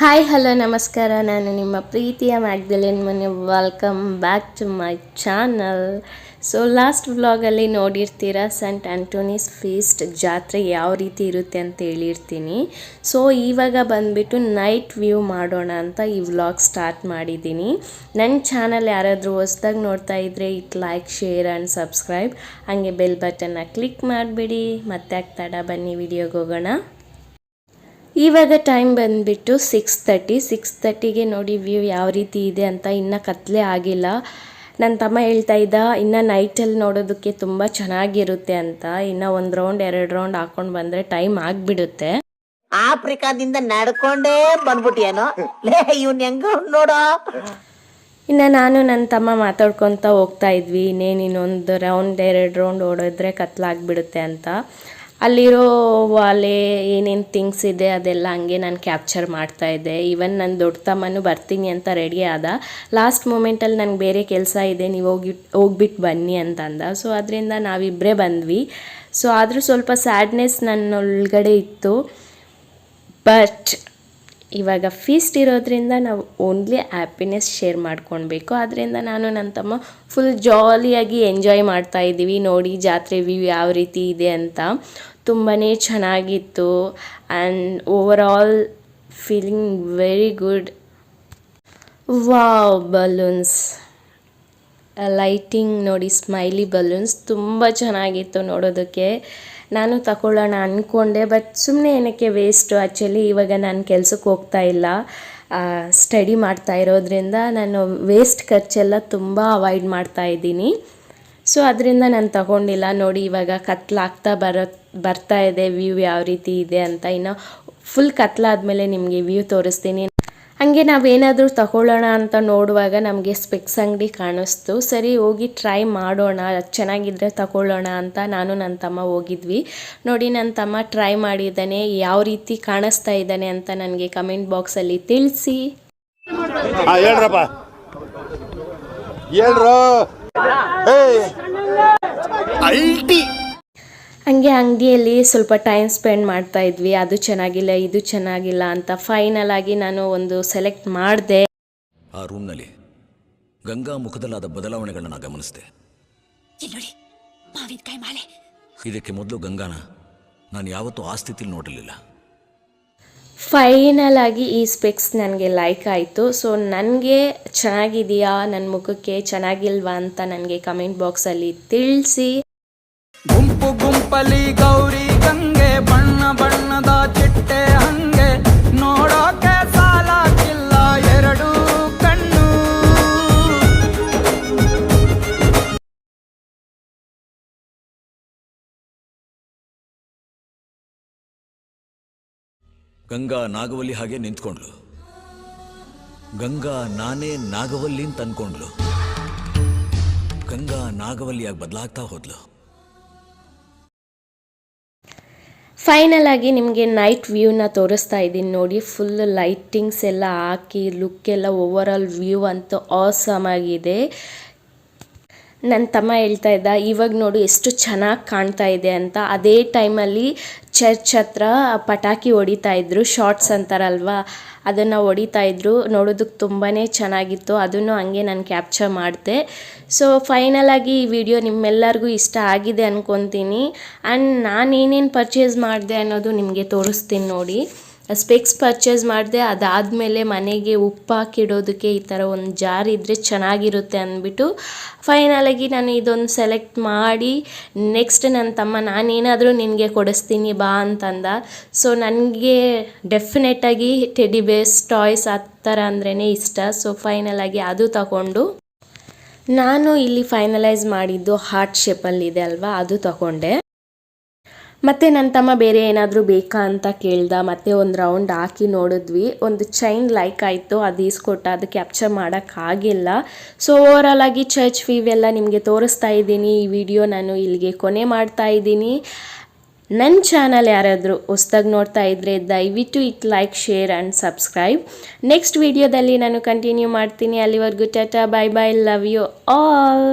Hi, hello, ನಮಸ್ಕಾರ. ನಾನು ನಿಮ್ಮ ಪ್ರೀತಿಯ ಮ್ಯಾಗ್ದಲಿನ್ ಮನೆ. Welcome back to my channel so last ವ್ಲಾಗಲ್ಲಿ ನೋಡಿರ್ತೀರ ಸೆಂಟ್ ಆಂಟೋನಿಸ್ ಫೀಸ್ಟ್ ಜಾತ್ರೆ ಯಾವ ರೀತಿ ಇರುತ್ತೆ ಅಂತ ಹೇಳಿರ್ತೀನಿ. ಸೊ ಇವಾಗ ಬಂದುಬಿಟ್ಟು ನೈಟ್ ವ್ಯೂ ಮಾಡೋಣ ಅಂತ ಈ ವ್ಲಾಗ್ ಸ್ಟಾರ್ಟ್ ಮಾಡಿದ್ದೀನಿ. ನನ್ನ ಚಾನಲ್ ಯಾರಾದರೂ ಹೊಸ್ದಾಗಿ ನೋಡ್ತಾ ಇದ್ದರೆ it like share and subscribe ಹಾಗೆ ಬೆಲ್ ಬಟನ್ನ ಕ್ಲಿಕ್ ಮಾಡಿಬಿಡಿ. ಮತ್ತೆ ಆಗ್ತಾಡ, ಬನ್ನಿ ವಿಡಿಯೋಗೆ ಹೋಗೋಣ. ಇವಾಗ ಟೈಮ್ ಬಂದುಬಿಟ್ಟು ಸಿಕ್ಸ್ ತರ್ಟಿ ಸಿಕ್ಸ್ ತರ್ಟಿಗೆ ನೋಡಿ ವ್ಯೂ ಯಾವ ರೀತಿ ಇದೆ ಅಂತ ಇನ್ನೂ ಕತ್ಲೆ ಆಗಿಲ್ಲ. ನನ್ನ ತಮ್ಮ ಹೇಳ್ತಾ ಇದ್ದ ಇನ್ನು ನೈಟಲ್ಲಿ ನೋಡೋದಕ್ಕೆ ತುಂಬ ಚೆನ್ನಾಗಿರುತ್ತೆ ಅಂತ. ಇನ್ನು ಒಂದು ರೌಂಡ್ ಎರಡು ರೌಂಡ್ ಹಾಕೊಂಡು ಬಂದರೆ ಟೈಮ್ ಆಗಿಬಿಡುತ್ತೆ. ಆಫ್ರಿಕಾದಿಂದ ನಡ್ಕೊಂಡೇ ಬಂದ್ಬಿಟ್ಟಿಯೇನೋ? ಇವ್ನ್ ಹೆಂಗ ನೋಡೋ? ಇನ್ನು ನಾನು ನನ್ನ ತಮ್ಮ ಮಾತಾಡ್ಕೊತ ಹೋಗ್ತಾ ಇದ್ವಿ. ಇನ್ನೇನು ಇನ್ನೊಂದು ರೌಂಡ್ ಎರಡು ರೌಂಡ್ ಓಡಿದ್ರೆ ಕತ್ಲಾಗ್ಬಿಡುತ್ತೆ ಅಂತ. ಅಲ್ಲಿರೋ ವಾಲೆ ಏನೇನು ಥಿಂಗ್ಸ್ ಇದೆ ಅದೆಲ್ಲ ಹಂಗೆ ನಾನು ಕ್ಯಾಪ್ಚರ್ ಮಾಡ್ತಾ ಇದ್ದೆ. ಈವನ್ ನನ್ನ ದೊಡ್ಡ ತಮ್ಮನೂ ಬರ್ತೀನಿ ಅಂತ ರೆಡಿ ಆದ. ಲಾಸ್ಟ್ ಮೂಮೆಂಟಲ್ಲಿ ನನಗೆ ಬೇರೆ ಕೆಲಸ ಇದೆ, ನೀವು ಹೋಗಿ ಹೋಗ್ಬಿಟ್ಟು ಬನ್ನಿ ಅಂತ ಅಂದ ಸೊ ಅದರಿಂದ ನಾವಿಬ್ಬರೇ ಬಂದ್ವಿ. ಸೊ ಆದರೂ ಸ್ವಲ್ಪ ಸ್ಯಾಡ್ನೆಸ್ ನನ್ನ ಒಳಗಡೆ ಇತ್ತು. ಬಟ್ ಇವಾಗ ಫೀಸ್ಟ್ ಇರೋದ್ರಿಂದ ನಾವು ಓನ್ಲಿ ಹ್ಯಾಪಿನೆಸ್ ಶೇರ್ ಮಾಡ್ಕೊಳ್ಬೇಕು ಅದರಿಂದ ನಾನು ನನ್ನ ತಮ್ಮ ಫುಲ್ ಜಾಲಿಯಾಗಿ ಎಂಜಾಯ್ ಮಾಡ್ತಾ ಇದ್ದೀವಿ. ನೋಡಿ ಜಾತ್ರೆ ವ್ಯೂ ಯಾವ ರೀತಿ ಇದೆ ಅಂತ. ತುಂಬಾ ಚೆನ್ನಾಗಿತ್ತು. And over feeling very good wow balloons lighting ನೋಡಿ ಸ್ಮೈಲಿ ಬಲೂನ್ಸ್ ತುಂಬ ಚೆನ್ನಾಗಿತ್ತು ನೋಡೋದಕ್ಕೆ. ನಾನು ತಗೊಳ್ಳೋಣ ಅಂದ್ಕೊಂಡೆ ಬಟ್ ಸುಮ್ಮನೆ ಏನಕ್ಕೆ ವೇಸ್ಟು ಆ್ಯಕ್ಚುಲಿ ಇವಾಗ ನಾನು ಕೆಲ್ಸಕ್ಕೆ ಹೋಗ್ತಾ ಇಲ್ಲ. ಸ್ಟಡಿ ಮಾಡ್ತಾ ಇರೋದ್ರಿಂದ ನಾನು ವೇಸ್ಟ್ ಖರ್ಚೆಲ್ಲ ತುಂಬ ಅವಾಯ್ಡ್ ಮಾಡ್ತಾ ಇದ್ದೀನಿ. ಸೊ ಅದರಿಂದ ನಾನು ತಗೊಂಡಿಲ್ಲ. ನೋಡಿ, ಇವಾಗ ಕತ್ಲಾಗ್ತಾ ಬರೋ, ಬರ್ತಾ ಇದೆ ವ್ಯೂ ಯಾವ ರೀತಿ ಇದೆ ಅಂತ. ಇನ್ನು ಫುಲ್ ಕತ್ಲಾದ್ಮೇಲೆ ನಿಮಗೆ ವ್ಯೂ ತೋರಿಸ್ತೀನಿ. ಹಾಗೆ ನಾವೇನಾದರೂ ತಗೊಳ್ಳೋಣ ಅಂತ ನೋಡುವಾಗ ನಮಗೆ ಸ್ಪೆಕ್ಸ್ ಅಂಗಡಿ ಕಾಣಿಸ್ತು. ಸರಿ, ಹೋಗಿ ಟ್ರೈ ಮಾಡೋಣ. ಚೆನ್ನಾಗಿದ್ದರೆ ತಗೊಳ್ಳೋಣ ಅಂತ ನಾನು ನನ್ನ ತಮ್ಮ ಹೋಗಿದ್ವಿ. ನೋಡಿ ನನ್ನ ತಮ್ಮ ಟ್ರೈ ಮಾಡಿದ್ದಾನೆ. ಯಾವ ರೀತಿ ಕಾಣಿಸ್ತಾ ಇದ್ದಾನೆ ಅಂತ ನನಗೆ ಕಮೆಂಟ್ ಬಾಕ್ಸಲ್ಲಿ ತಿಳಿಸಿ. ಹೇಳ್ರಪ್ಪ. ಹಂಗೆ ಅಂಗಡಿಯಲ್ಲಿ ಸ್ವಲ್ಪ ಟೈಮ್ ಸ್ಪೆಂಡ್ ಮಾಡ್ತಾ ಇದ್ವಿ. ಅದು ಚೆನ್ನಾಗಿಲ್ಲ ಇದು ಚೆನ್ನಾಗಿಲ್ಲ ಅಂತ ಫೈನಲ್ ಆಗಿ ನಾನು ಒಂದು ಸೆಲೆಕ್ಟ್ ಮಾಡಿದೆ. ಆ ರೂಮ್ನಲ್ಲಿ ಗಂಗಾ ಮುಖದಲ್ಲಾದ ಬದಲಾವಣೆಗಳನ್ನ ಗಮನಿಸಿದೆ. ನೋಡಿ ಮಾವಿನಕಾಯಿ ಮಾಲೆ. ಇದಕ್ಕೆ ಮೊದಲು ಗಂಗಾನ ನಾನು ಯಾವತ್ತೂ ಆ ಸ್ಥಿತಿಲಿ ನೋಡಲಿಲ್ಲ ಫೈನಲ್ ಆಗಿ ಈ ಸ್ಪೆಕ್ಸ್ ನನಗೆ ಲೈಕ್ ಆಯಿತು. ಸೊ ನನಗೆ ಚೆನ್ನಾಗಿದೆಯಾ? ನನ್ನ ಮುಖಕ್ಕೆ ಚೆನ್ನಾಗಿಲ್ವಾ ಅಂತ ನನಗೆ ಕಮೆಂಟ್ ಬಾಕ್ಸಲ್ಲಿ ತಿಳಿಸಿ. ಗುಂಪು ಗುಂಪಲಿ ಗೌರಿ ಗಂಗೆ, ಬಣ್ಣ ಬಣ್ಣದ ಚಿಟ್ಟೆ ಹಂಗೆ. ನೋಡೋಕೆ ಸಾಲಾಗಿಲ್ಲ ಎರಡು ಕಣ್ಣು. ಗಂಗಾ ನಾಗವಲ್ಲಿ ಹಾಗೆ ನಿಂತ್ಕೊಂಡ್ಲು. ಗಂಗಾ ನಾನೇ ನಾಗವಲ್ಲಿ ಅಂತ ಅನ್ಕೊಂಡ್ಲು ಗಂಗಾ ನಾಗವಲ್ಲಿಯಾಗಿ ಬದಲಾಗ್ತಾ ಹೋದ್ಲು. ಫೈನಲ್ ಆಗಿ ನಿಮಗೆ ನೈಟ್ ವ್ಯೂನ ತೋರಿಸ್ತಾ ಇದ್ದೀನಿ ನೋಡಿ ಫುಲ್ ಲೈಟಿಂಗ್ಸ್ ಎಲ್ಲ ಹಾಕಿ ಲುಕ್ ಎಲ್ಲ ಓವರ್ ಆಲ್ ವ್ಯೂ ಅಂತೂ ಆಸಮ್ ಆಗಿದೆ. ನನ್ನ ತಮ್ಮ ಹೇಳ್ತಾ ಇದ್ದ, ಇವಾಗ ನೋಡು ಎಷ್ಟು ಚೆನ್ನಾಗಿ ಕಾಣ್ತಾ ಇದೆ ಅಂತ. ಅದೇ ಟೈಮಲ್ಲಿ ಚರ್ಚ್ ಹತ್ರ ಪಟಾಕಿ ಹೊಡಿತಾ ಇದ್ರು, ಶಾರ್ಟ್ಸ್ ಅಂತಾರಲ್ವಾ, ಅದನ್ನು ಹೊಡಿತಾ ಇದ್ರು. ನೋಡೋದಕ್ಕೆ ತುಂಬಾ ಚೆನ್ನಾಗಿತ್ತು, ಅದನ್ನು ಹಂಗೆ ನಾನು ಕ್ಯಾಪ್ಚರ್ ಮಾಡಿದೆ. ಸೊ ಫೈನಲ್ ಆಗಿ ಈ ವಿಡಿಯೋ ನಿಮ್ಮೆಲ್ಲರಿಗೂ ಇಷ್ಟ ಆಗಿದೆ ಅಂದ್ಕೊತೀನಿ ಆ್ಯಂಡ್ ನಾನು ಏನೇನು ಪರ್ಚೇಸ್ ಮಾಡಿದೆ ಅನ್ನೋದು ನಿಮಗೆ ತೋರಿಸ್ತೀನಿ ನೋಡಿ. ಸ್ಪೆಕ್ಸ್ ಪರ್ಚೇಸ್ ಮಾಡಿದೆ, ಅದಾದಮೇಲೆ ಮನೆಗೆ ಉಪ್ಪು ಹಾಕಿಡೋದಕ್ಕೆ ಈ ಥರ ಒಂದು ಜಾರ್ ಇದ್ದರೆ ಚೆನ್ನಾಗಿರುತ್ತೆ ಅಂದ್ಬಿಟ್ಟು ಫೈನಲಾಗಿ ನಾನು ಇದೊಂದು ಸೆಲೆಕ್ಟ್ ಮಾಡಿ, ನೆಕ್ಸ್ಟ್ ನನ್ನ ತಮ್ಮ ನಾನೇನಾದರೂ ನಿನಗೆ ಕೊಡಿಸ್ತೀನಿ ಬಾ ಅಂತಂದ. ಸೊ ನನಗೆ ಡೆಫಿನೆಟಾಗಿ ಟೆಡಿ ಬೇಸ್ ಟಾಯ್ಸ್ ಆ ಥರ ಅಂದ್ರೇ ಇಷ್ಟ. ಸೊ ಫೈನಲಾಗಿ ಅದು ತಗೊಂಡು ನಾನು ಇಲ್ಲಿ ಫೈನಲೈಸ್ ಮಾಡಿದ್ದು ಹಾರ್ಟ್ ಶೇಪಲ್ಲಿದೆ ಅಲ್ವಾ, ಅದು ತಗೊಂಡೆ. ಮತ್ತೆ ನನ್ನ ತಮ್ಮ ಬೇರೆ ಏನಾದರೂ ಬೇಕಾ ಅಂತ ಕೇಳ್ದ. ಮತ್ತೆ ಒಂದು ರೌಂಡ್ ಹಾಕಿ ನೋಡಿದ್ವಿ. ಒಂದು ಚೈನ್ ಲೈಕ್ ಆಯಿತು. ಅದು ಈಸ್ಕೊಟ್ಟ. ಅದು ಕ್ಯಾಪ್ಚರ್ ಮಾಡೋಕ್ಕಾಗಿಲ್ಲ ಸೊ ಓವರಾಲ್ ಆಗಿ ಚರ್ಚ್ ಫೀವೆಲ್ಲ ನಿಮಗೆ ತೋರಿಸ್ತಾ ಇದ್ದೀನಿ. ಈ ವಿಡಿಯೋ ನಾನು ಇಲ್ಲಿಗೆ ಕೊನೆ ಮಾಡ್ತಾ ಇದ್ದೀನಿ. ನನ್ನ ಚಾನಲ್ ಯಾರಾದರೂ ಹೊಸ್ದಾಗಿ ನೋಡ್ತಾ ಇದ್ದರೆ ದಯವಿಟ್ಟು it like share and subscribe next ವಿಡಿಯೋದಲ್ಲಿ ನಾನು ಕಂಟಿನ್ಯೂ ಮಾಡ್ತೀನಿ. ಅಲ್ಲಿವರೆಗೂ Tata bye bye love you all